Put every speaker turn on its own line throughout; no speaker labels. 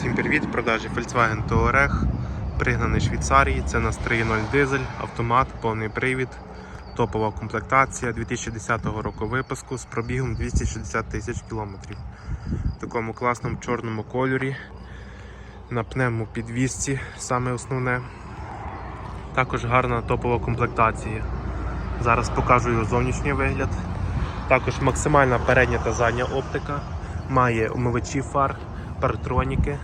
Всім привіт! Продажі Volkswagen Touareg, пригнаний Швейцарії. Це нас 3.0 дизель, автомат, повний привід, топова комплектація 2010 року випуску з пробігом 260 тисяч кілометрів. В такому класному чорному кольорі. На пневмопідвісці саме основне. Також гарна топова комплектація. Зараз покажу його зовнішній вигляд. Також максимальна передня та задня оптика. Має умивачі фар, партроніки,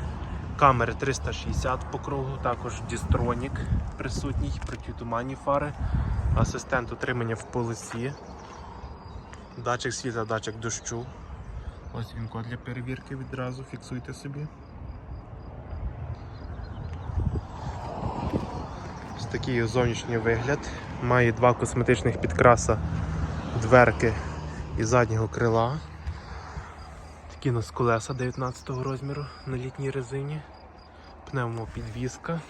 камери 360 по кругу, також дістронік присутній, протитуманні фари, асистент утримання в полосі, датчик світла, датчик дощу. Ось він код для перевірки відразу, фіксуйте собі. Ось такий зовнішній вигляд. Має два косметичних підкраса дверки і заднього крила. Такі у нас колеса 19 розміру на літній резині, пневмопідвізка,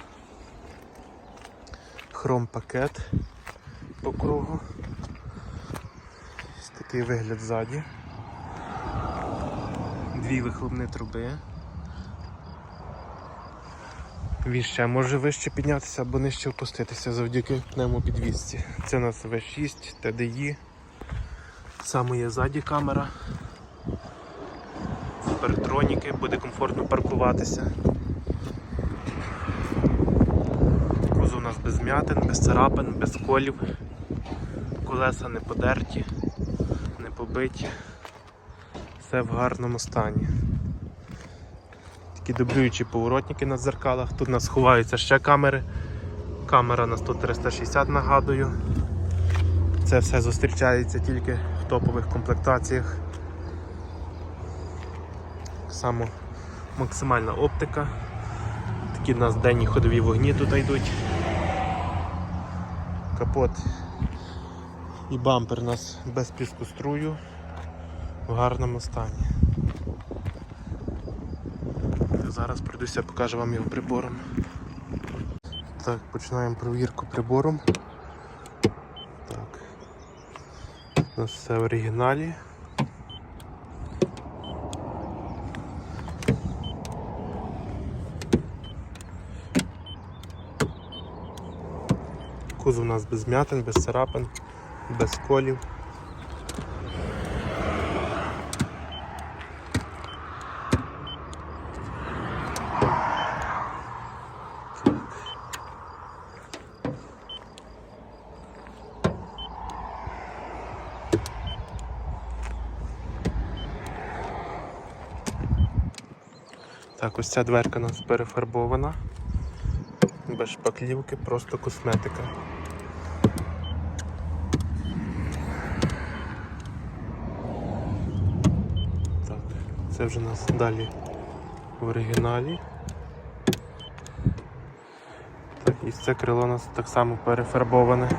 хром пакет по кругу. Ось такий вигляд ззаді. Дві вихлопні труби. Він ще може вище піднятися або нижче опуститися завдяки пневмопідвізці. Це у нас V6, TDI. Саме є ззаді камера парктроніки, буде комфортно паркуватися. Кузов у нас без м'ятин, без царапин, без колів, колеса не подерті, не побиті, все в гарному стані. Такі дублюючі поворотники на дзеркалах, тут у нас ховаються ще камери. Камера на 100-360 нагадую. Це все зустрічається тільки в топових комплектаціях само максимальна оптика. Такі в нас денні ходові вогні тут йдуть. Капот і бампер у нас без піскострую в гарному стані. Зараз пройдуся, покажу вам його прибором. Так, починаємо провірку прибором. Так. У нас все в оригіналі. Кузов у нас без м'ятин, без царапин, без колів. Так, ось ця дверка у нас перефарбована. Без шпаклівки, просто косметика. Так, це вже у нас далі в оригіналі. Так, і це крило у нас так само перефарбоване.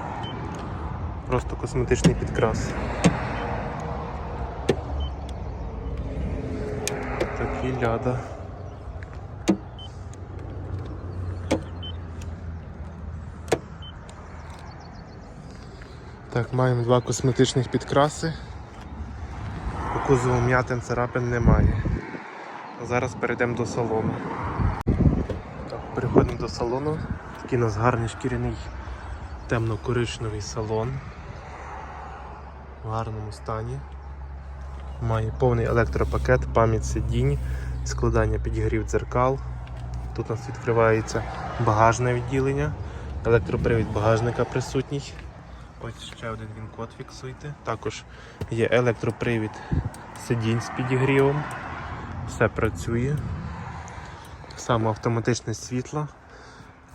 Просто косметичний підкрас. Такі ляда. Так, маємо два косметичних підкраси. Кузову м'ятин царапин немає. Зараз перейдемо до салону. Так, Переходимо до салону. Такий у нас гарний шкіряний темно-коричневий салон. В гарному стані. Має повний електропакет, пам'ять сидінь, складання підігрів дзеркал. Тут у нас відкривається багажне відділення, електропривід багажника присутній. Ось ще один він код фіксуйте. Також є електропривід сидінь з підігрівом. Все працює. Само автоматичне світло.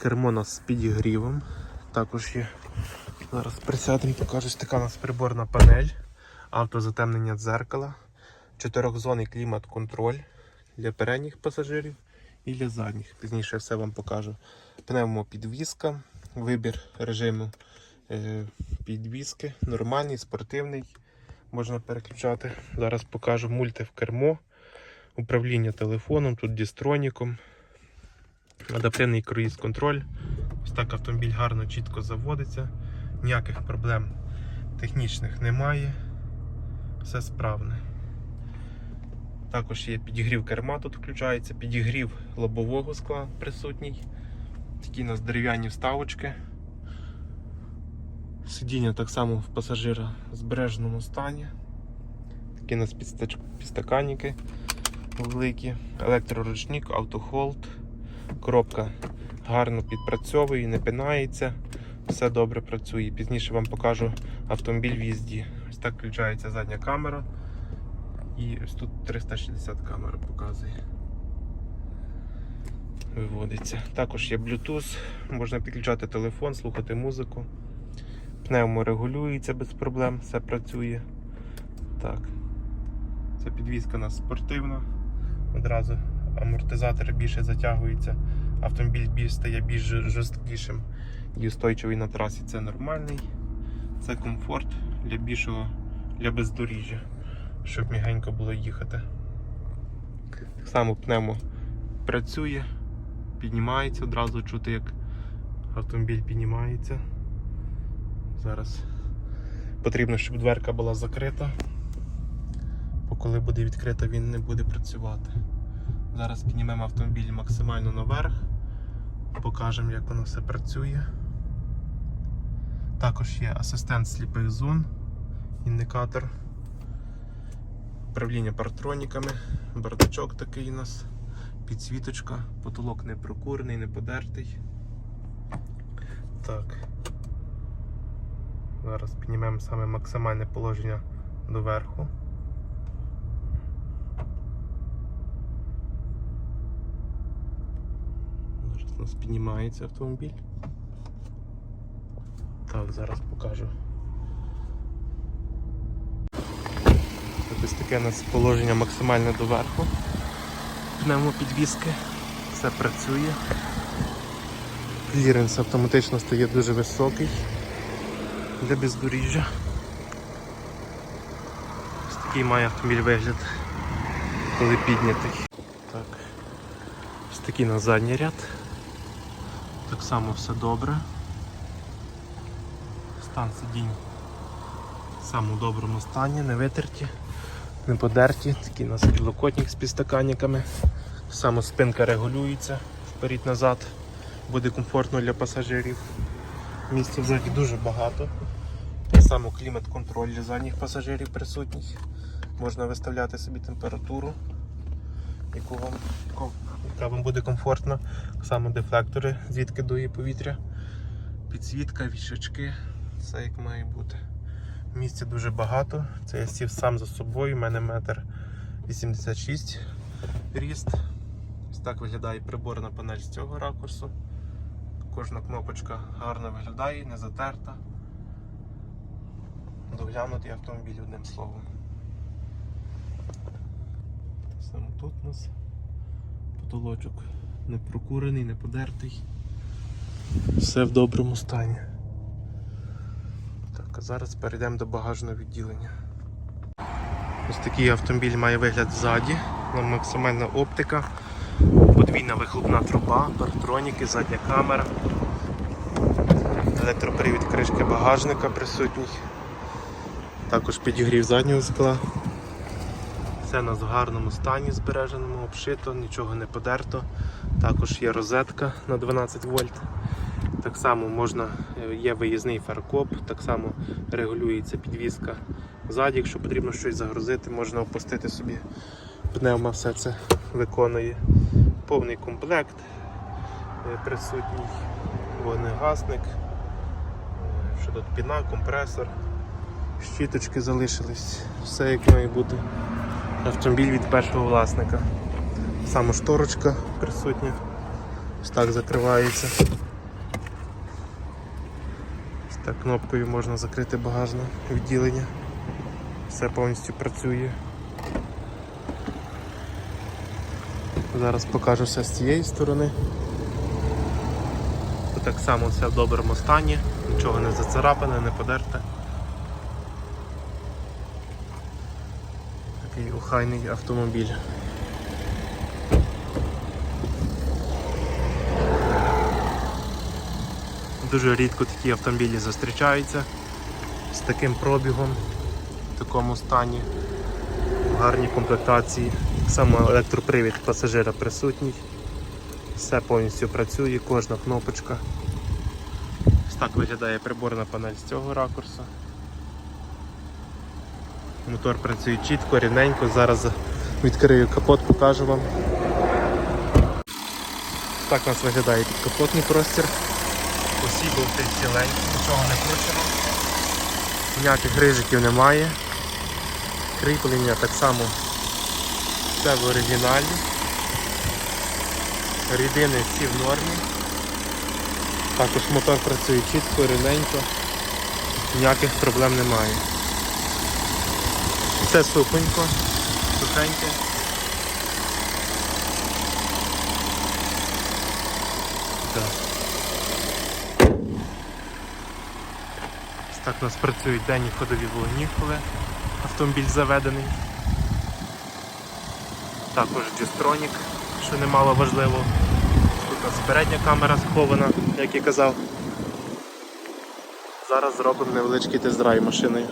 Кермо у нас з підігрівом. Також є. Зараз присядемо, покажу така у нас приборна панель, автозатемнення дзеркала, чотирьохзонний клімат-контроль для передніх пасажирів і для задніх. Пізніше все вам покажу. Пневмопідвізка, вибір режиму підвіски, нормальний, спортивний. Можна переключати. Зараз покажу мульти в кермо, управління телефоном, тут дістроніком, адаптивний круїз контроль. Ось так автомобіль гарно, чітко заводиться, ніяких проблем технічних немає, все справне. Також є підігрів керма, тут включається, підігрів лобового скла присутній. Такі у нас дерев'яні вставочки. Сидіння так само в пасажира в збереженому стані. Такі у нас підстаканники великі, електроручник, автохолд, коробка гарно підпрацьовує, не пинається, все добре працює. Пізніше вам покажу автомобіль в їзді. Ось так включається задня камера. І ось тут 360 камера показує. Виводиться. Також є Bluetooth, можна підключати телефон, слухати музику. Пневмо регулюється без проблем, все працює. Так. Ця підвізка у нас спортивна. Одразу амортизатор більше затягується. Автомобіль більш стає більш жорсткішим і устойчивий на трасі. Це нормальний. Це комфорт для більшого для бездоріжжя, щоб мігенько було їхати. Так само пневмо працює, піднімається, одразу чути, як автомобіль піднімається. Зараз потрібно, щоб дверка була закрита, бо коли буде відкрита, він не буде працювати. Зараз піднімемо автомобіль максимально наверх, покажемо, як воно все працює. Також є асистент сліпих зон, індикатор, управління партроніками, бардачок такий у нас, підсвіточка, потолок не прокурений, не подертий. Так. Зараз піднімемо саме максимальне положення доверху. Зараз у нас піднімається автомобіль. Так, зараз покажу. Ось таке у нас положення максимальне доверху. Пневмопідвіски. Все працює. Кліренс автоматично стає дуже високий для бездоріжжя. Ось такий має автомобіль вигляд, коли піднятий. Так. Ось такий на задній ряд. Так само все добре. Стан сидінь в самому доброму стані, не витерті, не подерті. Такий у нас з підстаканниками. Саме спинка регулюється вперед-назад. Буде комфортно для пасажирів. Місця взагалі дуже багато. Само клімат-контроль для задніх пасажирів присутній. Можна виставляти собі температуру, яку вам, яка вам буде комфортна. Само дефлектори, звідки дує повітря, підсвітка, вішачки, все як має бути. Місця дуже багато. Це я сів сам за собою, у мене метр 86 ріст. Ось так виглядає приборна панель з цього ракурсу. Кожна кнопочка гарно виглядає, не затерта. Доглянутий автомобіль одним словом. Саме тут у нас потолочок не прокурений, не подертий. Все в доброму стані. Так, а зараз перейдемо до багажного відділення. Ось такий автомобіль має вигляд ззаді, Нам максимальна оптика, подвійна вихлопна труба, партроніки, задня камера, електропривід кришки багажника присутній, також підігрів заднього скла. Все у нас в гарному стані збереженому, обшито, нічого не подерто. Також є розетка на 12 вольт. Так само можна, е, є виїзний фаркоп, так само регулюється підвізка ззаді, якщо потрібно щось загрузити, можна опустити собі. Пневма все це виконує. Повний комплект е, присутній, вогнегасник, е, що тут піна, компресор, щіточки залишились, все як має бути. Автомобіль від першого власника. Саме шторочка присутня. Ось так закривається. Ось так кнопкою можна закрити багажне відділення. Все повністю працює. Зараз покажу все з цієї сторони. Тут так само все в доброму стані, нічого не зацарапане, не подерте. Такий охайний автомобіль. Дуже рідко такі автомобілі зустрічаються з таким пробігом, в такому стані, в гарній комплектації. Саме електропривід пасажира присутній. Все повністю працює, кожна кнопочка. Ось так виглядає приборна панель з цього ракурсу. Мотор працює чітко, рівненько. Зараз відкрию капот, покажу вам. Так у нас виглядає підкапотний простір. Усі болти ціленькі, нічого не кручено. Ніяких рижиків немає. Кріплення так само все в оригіналі. Рідини всі в нормі. Також мотор працює чітко, рівненько, ніяких проблем немає. Все сухонько, сухеньке. Так. Ось Так у нас працюють денні ходові вогні, коли автомобіль заведений. Також G-Stronic, що немало важливо. Тут у нас передня камера схована, як я казав. Зараз зробимо невеличкий тест-драйв машиною.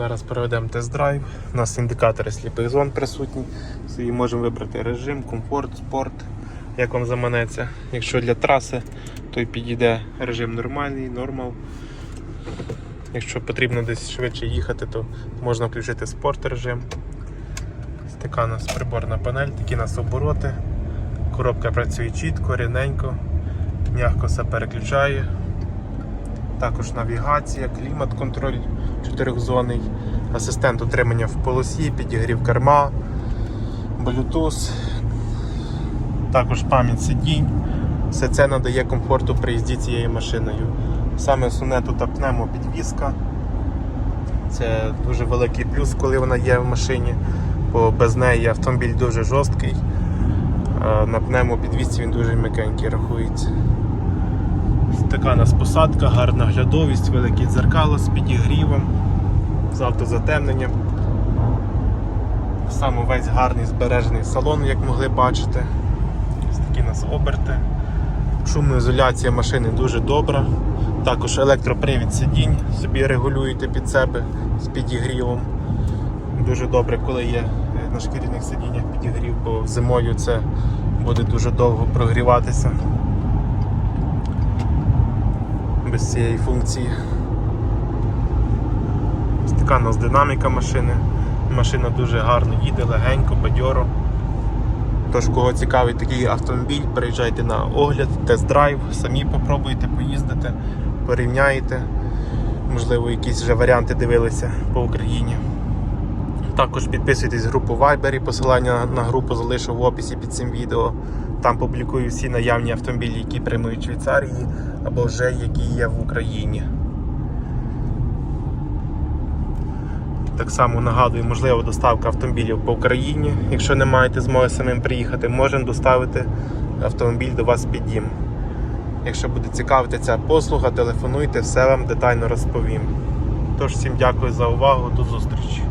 Зараз проведемо тест-драйв. У нас індикатори сліпих зон присутні. І можемо вибрати режим, комфорт, спорт, як вам заманеться. Якщо для траси, то й підійде режим нормальний, нормал. Якщо потрібно десь швидше їхати, то можна включити спорт режим. Ось така у нас приборна панель, такі у нас обороти. Коробка працює чітко, рівненько, м'яко все переключає. Також навігація, клімат-контроль чотирьохзонний, асистент утримання в полосі, підігрів керма, Bluetooth, також пам'ять сидінь. Все це надає комфорту при їзді цією машиною. Саме основне тут пневмопідвізка. Це дуже великий плюс, коли вона є в машині, бо без неї автомобіль дуже жорсткий. а На пневмопідвізці він дуже м'якенький рахується. Така у нас посадка, гарна глядовість, великі дзеркало з підігрівом, з автозатемненням. Саме весь гарний збережений салон, як могли бачити. Ось такі у нас оберти. Шумоізоляція машини дуже добра. Також електропривід сидінь собі регулюєте під себе з підігрівом. Дуже добре, коли є на шкіряних сидіннях підігрів, бо зимою це буде дуже довго прогріватися без цієї функції. Ось така у нас динаміка машини. Машина дуже гарно їде, легенько, бадьоро. Тож, кого цікавий такий автомобіль, приїжджайте на огляд, тест-драйв, самі попробуйте, поїздите, порівняєте. Можливо, якісь вже варіанти дивилися по Україні. Також підписуйтесь в групу Viber, посилання на групу залишу в описі під цим відео. Там публікую всі наявні автомобілі, які приймуть Швейцарії або вже які є в Україні. Так само нагадую, можлива доставка автомобілів по Україні. Якщо не маєте змоги самим приїхати, можемо доставити автомобіль до вас під дім. Якщо буде цікавити ця послуга, телефонуйте, все вам детально розповім. Тож всім дякую за увагу, до зустрічі.